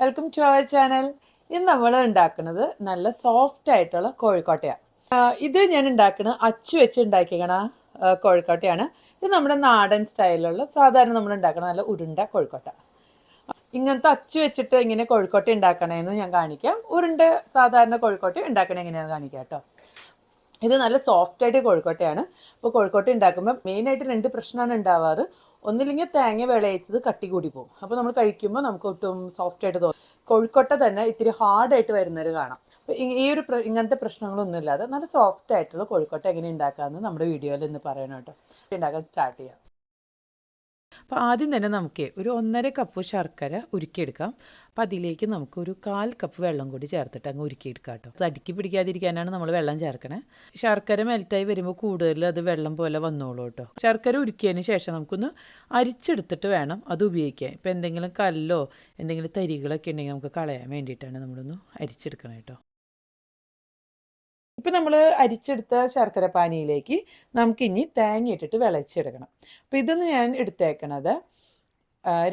Welcome to our channel ഇന്ന് നമ്മൾ ഉണ്ടാക്കുന്നത് നല്ല സോഫ്റ്റ് ആയിട്ടുള്ള കോഴിക്കോട്ടയാണ്. ഇത് ഞാൻ ഉണ്ടാക്കുന്നത് അച്ചു വെച്ച് ഉണ്ടാക്കിക്കണ കോഴിക്കോട്ടയാണ്. ഇത് നമ്മുടെ നാടൻ സ്റ്റൈലിലുള്ള സാധാരണ നമ്മൾ ഉണ്ടാക്കുന്ന നല്ല ഉരുണ്ട കോഴിക്കോട്ട. ഇങ്ങനത്തെ അച്ചു വെച്ചിട്ട് ഇങ്ങനെ കോഴിക്കോട്ട ഉണ്ടാക്കണമെന്ന് ഞാൻ കാണിക്കാം. ഉരുണ്ട സാധാരണ കോഴിക്കോട്ട ഉണ്ടാക്കണേ എങ്ങനെയാണെന്ന് കാണിക്കാം കേട്ടോ. ഇത് നല്ല സോഫ്റ്റ് ആയിട്ട് കോഴിക്കോട്ടയാണ്. അപ്പോൾ കോഴിക്കോട്ട ഉണ്ടാക്കുമ്പോൾ മെയിനായിട്ട് രണ്ട് പ്രശ്നമാണ് ഉണ്ടാവാറ്. ഒന്നില്ലെങ്കിൽ തേങ്ങ വിളയിച്ചത് കട്ടി കൂടി പോകും. അപ്പോൾ നമ്മൾ കഴിക്കുമ്പോൾ നമുക്ക് ഒട്ടും സോഫ്റ്റ് ആയിട്ട് തോന്നും. കോഴിക്കോട്ട തന്നെ ഇത്തിരി ഹാർഡായിട്ട് വരുന്നവർ കാണാം. ഈ ഒരു ഇങ്ങനത്തെ പ്രശ്നങ്ങളൊന്നും ഇല്ലാതെ നല്ല സോഫ്റ്റ് ആയിട്ടുള്ള കോഴിക്കോട്ട എങ്ങനെ ഉണ്ടാക്കാമെന്ന് നമ്മുടെ വീഡിയോയിൽ ഇന്ന് പറയണം കേട്ടോ. ഉണ്ടാക്കാൻ സ്റ്റാർട്ട് ചെയ്യാം. അപ്പോൾ ആദ്യം തന്നെ നമുക്ക് ഒരു ഒന്നര കപ്പ് ശർക്കര ഉരുക്കിയെടുക്കാം. അപ്പം അതിലേക്ക് നമുക്ക് ഒരു കാൽ കപ്പ് വെള്ളം കൂടി ചേർത്തിട്ട് അങ്ങ് ഉരുക്കിയെടുക്കാം കേട്ടോ. അത് അടുക്കി പിടിക്കാതിരിക്കാനാണ് നമ്മൾ വെള്ളം ചേർക്കണേ. ശർക്കര മെൽറ്റായി വരുമ്പോൾ കൂടുതൽ അത് വെള്ളം പോലെ വന്നോളൂ കേട്ടോ. ശർക്കര ഉരുക്കിയതിന് ശേഷം നമുക്കൊന്ന് അരിച്ചെടുത്തിട്ട് വേണം അത് ഉപയോഗിക്കാൻ. ഇപ്പം എന്തെങ്കിലും കല്ലോ എന്തെങ്കിലും തരികളൊക്കെ ഉണ്ടെങ്കിൽ നമുക്ക് കളയാൻ വേണ്ടിയിട്ടാണ് നമ്മളൊന്ന് അരിച്ചെടുക്കണം കേട്ടോ. ഇപ്പം നമ്മൾ അരിച്ചെടുത്ത ശർക്കര പാനിയിലേക്ക് നമുക്കിനി തേങ്ങ ഇട്ടിട്ട് വിളച്ചെടുക്കണം അപ്പോൾ ഇതൊന്ന് ഞാൻ എടുത്തേക്കണത്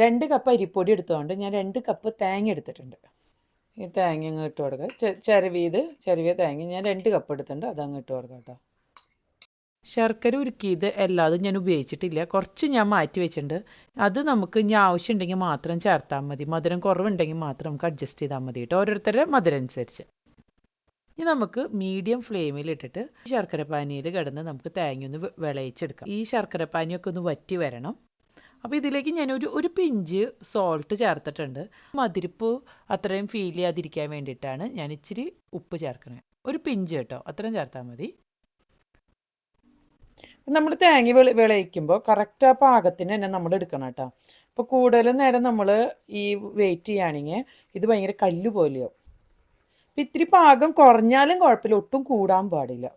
രണ്ട് കപ്പ് അരിപ്പൊടി എടുത്തുകൊണ്ട് ഞാൻ രണ്ട് കപ്പ് തേങ്ങ എടുത്തിട്ടുണ്ട്. ഈ തേങ്ങ അങ്ങ് ഇട്ട് കൊടുക്കുക ചെറുവീത് ചിരവിയ തേങ്ങ ഞാൻ രണ്ട് കപ്പ് എടുത്തിട്ടുണ്ട് അതങ്ങ് ഇട്ട് കൊടുക്കാം കേട്ടോ. ശർക്കര ഉരുക്കിയത് എല്ലാതും ഞാൻ ഉപയോഗിച്ചിട്ടില്ല. കുറച്ച് ഞാൻ മാറ്റി വെച്ചിട്ടുണ്ട്. അത് നമുക്ക് ഇനി ആവശ്യമുണ്ടെങ്കിൽ മാത്രം ചേർത്താൽ മതി. മധുരം കുറവുണ്ടെങ്കിൽ മാത്രം നമുക്ക് അഡ്ജസ്റ്റ് ചെയ്താൽ മതി കേട്ടോ. ഓരോരുത്തരുടെ മധുരം അനുസരിച്ച് ഇനി നമുക്ക് മീഡിയം ഫ്ലെയിമിൽ ഇട്ടിട്ട് ശർക്കര പാനിയിൽ കിടന്ന് നമുക്ക് തേങ്ങ ഒന്ന് വിളയിച്ചെടുക്കാം. ഈ ശർക്കര പാനിയൊക്കെ ഒന്ന് വറ്റി വരണം. അപ്പോൾ ഇതിലേക്ക് ഞാൻ ഒരു ഒരു പിഞ്ച് സോൾട്ട് ചേർത്തിട്ടുണ്ട്. മതിരിപ്പ് അത്രയും ഫീൽ ചെയ്യാതിരിക്കാൻ വേണ്ടിയിട്ടാണ് ഞാൻ ഇച്ചിരി ഉപ്പ് ചേർക്കുന്നത്. ഒരു പിഞ്ച് കേട്ടോ അത്രയും ചേർത്താൽ മതി. നമ്മൾ തേങ്ങ വിള വിളയിക്കുമ്പോൾ കറക്റ്റ് ആ പാകത്തിന് തന്നെ നമ്മൾ എടുക്കണം കേട്ടോ. അപ്പോൾ കൂടുതൽ നേരം നമ്മൾ ഈ വെയിറ്റ് ചെയ്യുകയാണെങ്കിൽ ഇത് ഭയങ്കര കല്ല് പോലെയാവും അപ്പം ഇത്തിരി പാകം കുറഞ്ഞാലും കുഴപ്പമില്ല. ഒട്ടും കൂടാൻ പാടില്ല.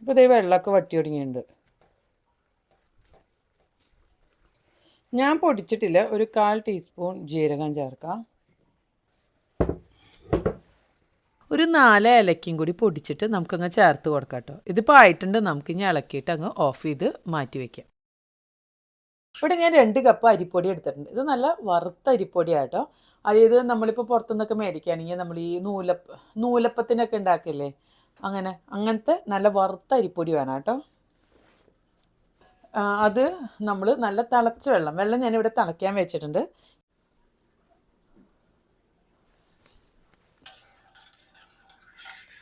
അപ്പോൾ ഇതേ വെള്ളമൊക്കെ വട്ടി തുടങ്ങിയിട്ടുണ്ട്. ഞാൻ പൊടിച്ചിട്ടില്ല. ഒരു കാൽ ടീസ്പൂൺ ജീരകം ചേർക്കാം. ഒരു നാല് ഏലക്കയും കൂടി പൊടിച്ചിട്ട് നമുക്കങ്ങ് ചേർത്ത് കൊടുക്കാം കേട്ടോ ഇതിപ്പോൾ ആയിട്ടുണ്ട്. നമുക്ക് ഇനി ഇളക്കിയിട്ട് അങ്ങ് ഓഫ് ചെയ്ത് മാറ്റി വെക്കാം. ഇവിടെ ഞാൻ രണ്ട് കപ്പ് അരിപ്പൊടി എടുത്തിട്ടുണ്ട്. ഇത് നല്ല വറുത്ത അരിപ്പൊടിയാട്ടോ. അതായത് നമ്മളിപ്പോൾ പുറത്തുനിന്നൊക്കെ മേടിക്കുകയാണെങ്കിൽ നമ്മൾ ഈ നൂല നൂലപ്പത്തിനൊക്കെ ഉണ്ടാക്കില്ലേ? അങ്ങനെ അങ്ങനത്തെ നല്ല വറുത്ത അരിപ്പൊടി വേണം കേട്ടോ. അത് നമ്മൾ നല്ല തിളച്ച വെള്ളം വെള്ളം ഞാനിവിടെ തിളയ്ക്കാൻ വെച്ചിട്ടുണ്ട്.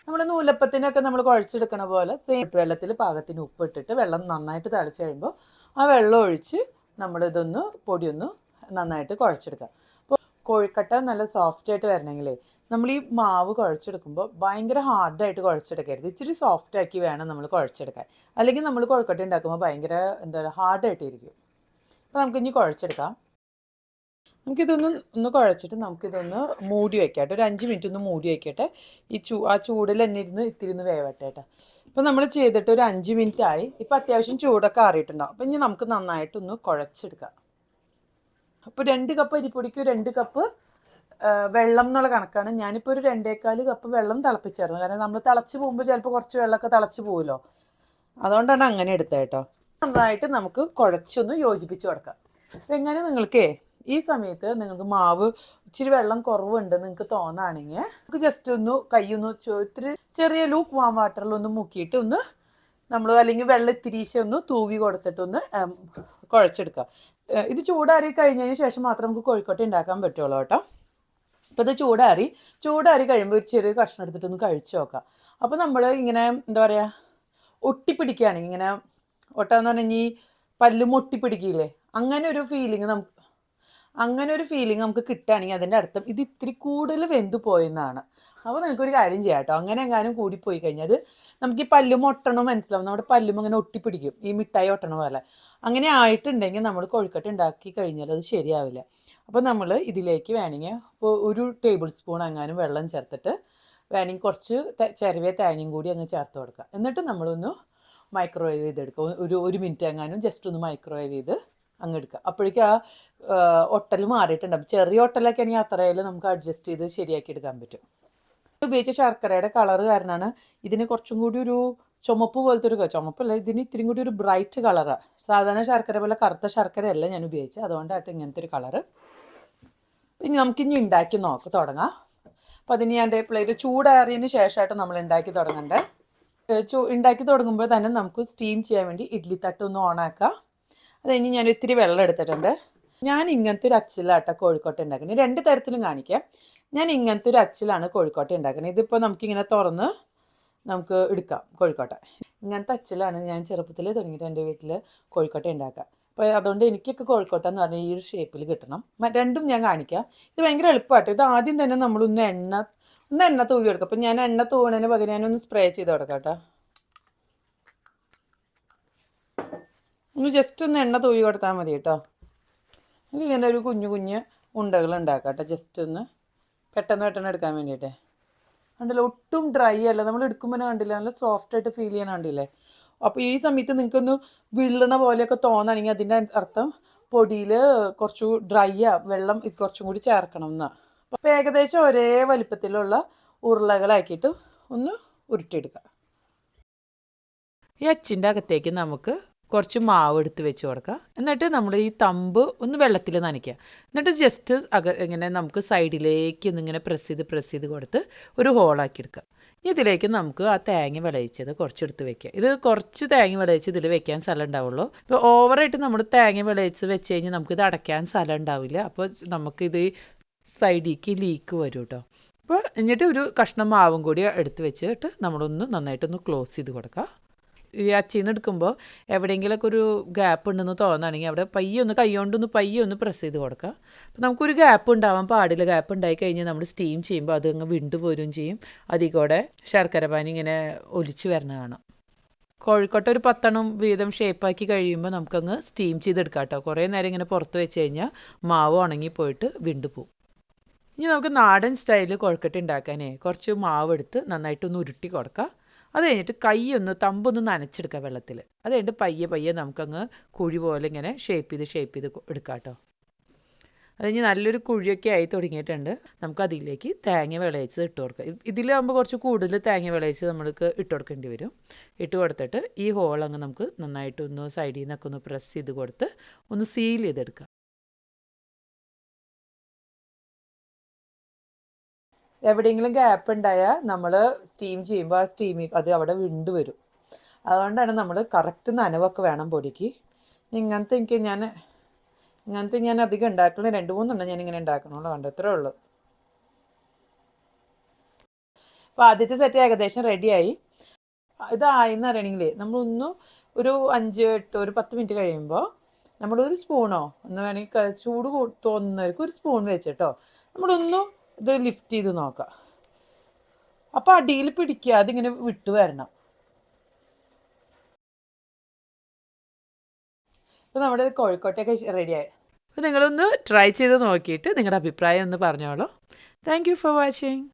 നമ്മൾ നൂലപ്പത്തിനൊക്കെ നമ്മൾ കുഴച്ചെടുക്കണ പോലെ സെയിം വെള്ളത്തിൽ പാകത്തിന് ഉപ്പിട്ടിട്ട് വെള്ളം നന്നായിട്ട് തിളച്ച് കഴിയുമ്പോൾ ആ വെള്ളം ഒഴിച്ച് നമ്മളിതൊന്ന് പൊടിയൊന്ന് നന്നായിട്ട് കുഴച്ചെടുക്കാം അപ്പോൾ കോഴിക്കട്ട നല്ല സോഫ്റ്റ് ആയിട്ട് വരണമെങ്കിൽ നമ്മൾ ഈ മാവ് കുഴച്ചെടുക്കുമ്പോൾ ഭയങ്കര ഹാർഡായിട്ട് കുഴച്ചെടുക്കരുത്. ഇച്ചിരി സോഫ്റ്റ് ആക്കി വേണം നമ്മൾ കുഴച്ചെടുക്കാൻ. അല്ലെങ്കിൽ നമ്മൾ കോഴിക്കട്ട ഉണ്ടാക്കുമ്പോൾ ഭയങ്കര എന്താ പറയുക ഹാർഡായിട്ടിരിക്കും അപ്പോൾ നമുക്ക് ഇനി കുഴച്ചെടുക്കാം. നമുക്കിതൊന്ന് ഒന്ന് കുഴച്ചിട്ട് നമുക്കിതൊന്ന് മൂടി വെക്കാം ഒരു അഞ്ച് മിനിറ്റ് ഒന്ന് മൂടി വയ്ക്കട്ടെ ഈ ചൂ ആ ചൂടിൽ തന്നെ ഇരുന്ന് ഇത്തിരി ഒന്ന് വേവട്ടെ കേട്ടോ. ഇപ്പം നമ്മൾ ചെയ്തിട്ട് ഒരു അഞ്ച് മിനിറ്റ് ആയി ഇപ്പം അത്യാവശ്യം ചൂടൊക്കെ ആറിയിട്ടുണ്ടാവും. അപ്പം ഇനി നമുക്ക് നന്നായിട്ടൊന്ന് കുഴച്ചെടുക്കാം. അപ്പോൾ രണ്ട് കപ്പ് അരിപ്പൊടിക്ക് രണ്ട് കപ്പ് വെള്ളം എന്നുള്ള കണക്കാണ്. ഞാനിപ്പോൾ ഒരു രണ്ടേക്കാൽ കപ്പ് വെള്ളം തിളപ്പിച്ചായിരുന്നു. കാരണം നമ്മൾ തിളച്ച് പോകുമ്പോൾ ചിലപ്പോൾ കുറച്ച് വെള്ളമൊക്കെ തിളച്ച് പോകുമല്ലോ അതുകൊണ്ടാണ് അങ്ങനെ എടുത്തത് കേട്ടോ. നന്നായിട്ട് നമുക്ക് കുഴച്ചൊന്ന് യോജിപ്പിച്ച് കൊടുക്കാം. അപ്പം എങ്ങനെ നിങ്ങൾക്കേ ഈ സമയത്ത് നിങ്ങൾക്ക് മാവ് ഇച്ചിരി വെള്ളം കുറവുണ്ട് നിങ്ങൾക്ക് തോന്നുകയാണെങ്കിൽ നമുക്ക് ജസ്റ്റ് ഒന്ന് കൈ ഒന്ന് ഇത്തിരി ചെറിയ ലൂക്ക് വാം വാട്ടറിൽ ഒന്ന് മുക്കിയിട്ട് ഒന്ന് നമ്മൾ അല്ലെങ്കിൽ വെള്ളം ഇത്തിരീശ ഒന്ന് തൂവി കൊടുത്തിട്ടൊന്ന് കുഴച്ചെടുക്കുക. ഇത് ചൂടാറി കഴിഞ്ഞതിന് ശേഷം മാത്രം നമുക്ക് കോഴിക്കോട്ട ഉണ്ടാക്കാൻ പറ്റുള്ളൂ കേട്ടോ. അപ്പോൾ ഇത് ചൂടാറി ചൂടാറി കഴിയുമ്പോൾ ഒരു ചെറിയ കഷ്ണം എടുത്തിട്ടൊന്ന് കഴിച്ചു നോക്കാം. അപ്പോൾ നമ്മൾ ഇങ്ങനെ എന്താ പറയുക ഒട്ടിപ്പിടിക്കുകയാണെങ്കിൽ ഇങ്ങനെ ഒട്ടാന്ന് പറഞ്ഞാൽ ഈ പല്ലും ഒട്ടിപ്പിടിക്കില്ലേ അങ്ങനെ ഒരു ഫീലിംഗ് നമുക്ക് അങ്ങനെ ഒരു ഫീലിംഗ് നമുക്ക് കിട്ടുകയാണെങ്കിൽ അതിന്റെ അർത്ഥം ഇത് ഇത്തിരി കൂടുതൽ വെന്തു പോയെന്നാണ്. അപ്പോൾ നിങ്ങൾക്കൊരു കാര്യം ചെയ്യാം കേട്ടോ. അങ്ങനെ എങ്ങാനും കൂടിപ്പോയി കഴിഞ്ഞാൽ അത് നമുക്ക് ഈ പല്ലും ഒട്ടണം മനസ്സിലാവും. നമ്മുടെ പല്ലും അങ്ങനെ ഒട്ടിപ്പിടിക്കും. ഈ മിഠായി ഒട്ടണ പോലെ. അങ്ങനെ ആയിട്ടുണ്ടെങ്കിൽ നമ്മൾ കൊഴുക്കട്ട ഉണ്ടാക്കി കഴിഞ്ഞാൽ അത് ശരിയാവില്ല. അപ്പോൾ നമ്മൾ ഇതിലേക്ക് വേണമെങ്കിൽ ഒരു ടേബിൾ സ്പൂൺ എങ്ങാനും വെള്ളം ചേർത്തിട്ട് വേണമെങ്കിൽ കുറച്ച് ചെറിയ തേങ്ങയും കൂടി അങ്ങ് ചേർത്ത് കൊടുക്കുക. എന്നിട്ട് നമ്മളൊന്ന് മൈക്രോവേവ് ചെയ്തെടുക്കുക. ഒരു ഒരു മിനിറ്റ് എങ്ങാനും ജസ്റ്റ് ഒന്ന് മൈക്രോവേവ് ചെയ്ത് അങ്ങ് എടുക്കുക. അപ്പോഴേക്കും ആ ഒട്ടൽ അപ്പോൾ ചെറിയ ഒട്ടലൊക്കെ ആണെങ്കിൽ അത്രയിൽ നമുക്ക് അഡ്ജസ്റ്റ് ചെയ്ത് ശരിയാക്കി എടുക്കാൻ പറ്റും. ഉപയോഗിച്ച ശർക്കരയുടെ കളർ കാരണമാണ് ഇതിന് കുറച്ചും കൂടി ഒരു ചുമപ്പ് പോലത്തെ ഒരു ചുമപ്പല്ല ഇതിന് ഇത്തിരി കൂടി ഒരു ബ്രൈറ്റ് കളറാണ് സാധാരണ ശർക്കര പോലെ കറുത്ത ശർക്കരയല്ല ഞാൻ ഉപയോഗിച്ചത്. അതുകൊണ്ടായിട്ട് ഇങ്ങനത്തെ ഒരു കളറ് ഇനി നമുക്കിനി ഉണ്ടാക്കി നോക്ക് തുടങ്ങാം. അപ്പോൾ അതിന് ഞാൻ പ്ലേറ്റ് ചൂടാറിയതിന് ശേഷമായിട്ട് നമ്മൾ ഉണ്ടാക്കി തുടങ്ങണ്ടേ. ചൂ ഉണ്ടാക്കി തുടങ്ങുമ്പോൾ തന്നെ നമുക്ക് സ്റ്റീം ചെയ്യാൻ വേണ്ടി ഇഡ്ലി തട്ട് ഒന്ന് ഓണാക്കാം അതിന് ഞാൻ ഇത്തിരി വെള്ളം എടുത്തിട്ടുണ്ട്. ഞാൻ ഇങ്ങനത്തെ ഒരു അച്ചിലാട്ട കോഴിക്കോട്ട് ഉണ്ടാക്കുന്നത് രണ്ട് തരത്തിലും കാണിക്കാം. ഞാൻ ഇങ്ങനത്തെ ഒരു അച്ചിലാണ് കോഴിക്കോട്ട ഉണ്ടാക്കുന്നത് ഇതിപ്പോൾ നമുക്കിങ്ങനെ തുറന്ന് നമുക്ക് എടുക്കാം കോഴിക്കോട്ട. ഇങ്ങനത്തെ അച്ചിലാണ് ഞാൻ ചെറുപ്പത്തിൽ തുടങ്ങിയിട്ട് എന്റെ വീട്ടിൽ കോഴിക്കോട്ട ഉണ്ടാക്കുക. അപ്പോൾ അതുകൊണ്ട് എനിക്കൊക്കെ കോഴിക്കോട്ട എന്ന് പറഞ്ഞാൽ ഈ ഒരു ഷേപ്പിൽ കിട്ടണം. രണ്ടും ഞാൻ കാണിക്കാം. ഇത് ഭയങ്കര എളുപ്പമായിട്ട് ഇത് ആദ്യം തന്നെ നമ്മളൊന്ന് എണ്ണ ഒന്ന് എണ്ണ തൂവി കൊടുക്കുക അപ്പം ഞാൻ എണ്ണ തൂവണതിന് പകരം ഞാനൊന്ന് സ്പ്രേ ചെയ്ത് കൊടുക്കാം കേട്ടോ. ഒന്ന് ജസ്റ്റ് ഒന്ന് എണ്ണ തൂവി കൊടുത്താൽ മതി കേട്ടോ. ഇങ്ങനെ ഒരു കുഞ്ഞു കുഞ്ഞ് ഉണ്ടകൾ ഉണ്ടാക്കാം കേട്ടോ ജസ്റ്റ് ഒന്ന് പെട്ടെന്ന് പെട്ടെന്ന് എടുക്കാൻ വേണ്ടിയിട്ട്. കണ്ടില്ല? ഒട്ടും ഡ്രൈ അല്ല. നമ്മൾ എടുക്കുമ്പോൾ കണ്ടില്ല? നല്ല സോഫ്റ്റ് ആയിട്ട് ഫീൽ ചെയ്യണ കണ്ടില്ലേ? അപ്പോൾ ഈ സമയത്ത് നിങ്ങൾക്കൊന്ന് വിള്ളണ പോലെയൊക്കെ തോന്നുകയാണെങ്കിൽ അതിന്റെ അർത്ഥം പൊടിയിൽ കുറച്ചു ഡ്രൈ ആ വെള്ളം കുറച്ചും കൂടി ചേർക്കണം എന്നാണ് അപ്പോൾ ഏകദേശം ഒരേ വലിപ്പത്തിലുള്ള ഉരുളകളാക്കിയിട്ട് ഒന്ന് ഉരുട്ടിയെടുക്കുക ഈ അച്ചിന്റെ അകത്തേക്ക് നമുക്ക് കുറച്ച് മാവ് എടുത്ത് വെച്ച് കൊടുക്കുക. എന്നിട്ട് നമ്മൾ ഈ തമ്പ് ഒന്ന് വെള്ളത്തിൽ നനയ്ക്കുക. എന്നിട്ട് ജസ്റ്റ് അക ഇങ്ങനെ നമുക്ക് സൈഡിലേക്ക് ഒന്നിങ്ങനെ പ്രസ് ചെയ്ത് പ്രസ് ചെയ്ത് കൊടുത്ത് ഒരു ഹോളാക്കി എടുക്കുക. ഇനി ഇതിലേക്ക് നമുക്ക് ആ തേങ്ങ വിളയിച്ചത് കുറച്ചെടുത്ത് വെക്കുക. ഇത് കുറച്ച് തേങ്ങ വിളയിച്ച് ഇതിൽ വെക്കാൻ സ്ഥലം ഉണ്ടാവുള്ളൂ. ഇപ്പോൾ ഓവറായിട്ട് നമ്മൾ തേങ്ങ വിളയിച്ച് വെച്ച് കഴിഞ്ഞാൽ നമുക്കിത് അടയ്ക്കാൻ സ്ഥലം ഉണ്ടാവില്ല. അപ്പോൾ നമുക്കിത് സൈഡിലേക്ക് ലീക്ക് വരും കേട്ടോ അപ്പോൾ എന്നിട്ട് ഒരു കഷ്ണം മാവും കൂടി എടുത്ത് വെച്ചിട്ട് നമ്മളൊന്ന് നന്നായിട്ടൊന്ന് ക്ലോസ് ചെയ്ത് കൊടുക്കുക. ഈ അച്ചിന്ന് എടുക്കുമ്പോൾ എവിടെയെങ്കിലൊക്കെ ഒരു ഗ്യാപ്പ് ഉണ്ടെന്ന് തോന്നുകയാണെങ്കിൽ അവിടെ പയ്യെ ഒന്ന് കൈകൊണ്ടൊന്ന് പയ്യെ ഒന്ന് പ്രസ് ചെയ്ത് കൊടുക്കുക അപ്പോൾ നമുക്കൊരു ഗ്യാപ്പ് ഉണ്ടാവാൻ പാടില്ല ഗ്യാപ്പ് ഉണ്ടായി കഴിഞ്ഞാൽ നമ്മൾ സ്റ്റീം ചെയ്യുമ്പോൾ അത് അങ്ങ് വിണ്ടു പോരുകയും ചെയ്യും. അതിൽ കൂടെ ശർക്കര പാനി ഇങ്ങനെ ഒലിച്ച് വരണ കാണാം. കോഴിക്കോട്ട ഒരു പത്തെണ്ണം വീതം ഷേപ്പാക്കി കഴിയുമ്പോൾ നമുക്കങ്ങ് സ്റ്റീം ചെയ്തെടുക്കാം കേട്ടോ. കുറേ നേരം ഇങ്ങനെ പുറത്ത് വെച്ച് കഴിഞ്ഞാൽ മാവ് ഉണങ്ങി പോയിട്ട് വിണ്ടു പോകും ഇനി നമുക്ക് നാടൻ സ്റ്റൈലിൽ കൊഴുക്കട്ട ഉണ്ടാക്കാനേ കുറച്ച് മാവ് എടുത്ത് നന്നായിട്ട് ഒന്ന് ഉരുട്ടി കൊടുക്കുക അത് കഴിഞ്ഞിട്ട് കൈ ഒന്ന് തമ്പൊന്ന് നനച്ചെടുക്കുക വെള്ളത്തിൽ അത് കഴിഞ്ഞിട്ട് പയ്യെ പയ്യെ നമുക്കങ്ങ് കുഴി പോലെ ഇങ്ങനെ ഷേപ്പ് ചെയ്ത് ഷേപ്പ് ചെയ്ത് എടുക്കാം കേട്ടോ. അത് കഴിഞ്ഞ് നല്ലൊരു കുഴിയൊക്കെ ആയി തുടങ്ങിയിട്ടുണ്ട്. നമുക്ക് അതിലേക്ക് തേങ്ങ വിളയിച്ച് ഇട്ട് കൊടുക്കാം. ഇതിലാകുമ്പോൾ കുറച്ച് കൂടുതൽ തേങ്ങ വിളയിച്ച് നമ്മൾക്ക് ഇട്ട് കൊടുക്കേണ്ടി വരും. ഇട്ട് കൊടുത്തിട്ട് ഈ ഹോൾ അങ്ങ് നമുക്ക് നന്നായിട്ട് ഒന്ന് സൈഡിൽ നിന്നൊക്കെ ഒന്ന് പ്രസ് ചെയ്ത് കൊടുത്ത് ഒന്ന് സീൽ ചെയ്തെടുക്കുക എവിടെയെങ്കിലും ഗ്യാപ്പ് ഉണ്ടായാൽ നമ്മൾ സ്റ്റീം ചെയ്യുമ്പോൾ ആ സ്റ്റീമി അത് അവിടെ വിണ്ടു വരും. അതുകൊണ്ടാണ് നമ്മൾ കറക്റ്റ് നനവൊക്കെ വേണം പൊടിക്ക്. ഇങ്ങനത്തെ എനിക്ക് ഞാൻ ഇങ്ങനത്തെ ഞാൻ അധികം ഉണ്ടാക്കുന്നത് രണ്ട് മൂന്നെണ്ണം ഞാൻ ഇങ്ങനെ ഉണ്ടാക്കണമല്ലോ കണ്ടു? ഇത്രേ ഉള്ളൂ. അപ്പോൾ ആദ്യത്തെ സെറ്റ് ഏകദേശം റെഡിയായി ഇതായെന്ന് പറയണമെങ്കിൽ നമ്മളൊന്ന് ഒരു അഞ്ച് എട്ട് ഒരു പത്ത് മിനിറ്റ് കഴിയുമ്പോൾ നമ്മളൊരു സ്പൂണോ എന്ന് വേണമെങ്കിൽ ചൂട് തോന്നുന്നവർക്ക് ഒരു സ്പൂൺ വെച്ചിട്ടോ നമ്മളൊന്ന് ഇത് ലിഫ്റ്റ് ചെയ്ത് നോക്കാം. അപ്പോൾ അടിയിൽ പിടിക്കാതെ ഇങ്ങനെ വിട്ടു വരണം. ഇപ്പോൾ നമ്മുടെ കോഴിക്കോട്ടൊക്കെ റെഡിയായി അപ്പോൾ നിങ്ങളൊന്ന് ട്രൈ ചെയ്ത് നോക്കിയിട്ട് നിങ്ങളുടെ അഭിപ്രായം ഒന്ന് പറഞ്ഞോളൂ. Thank you for watching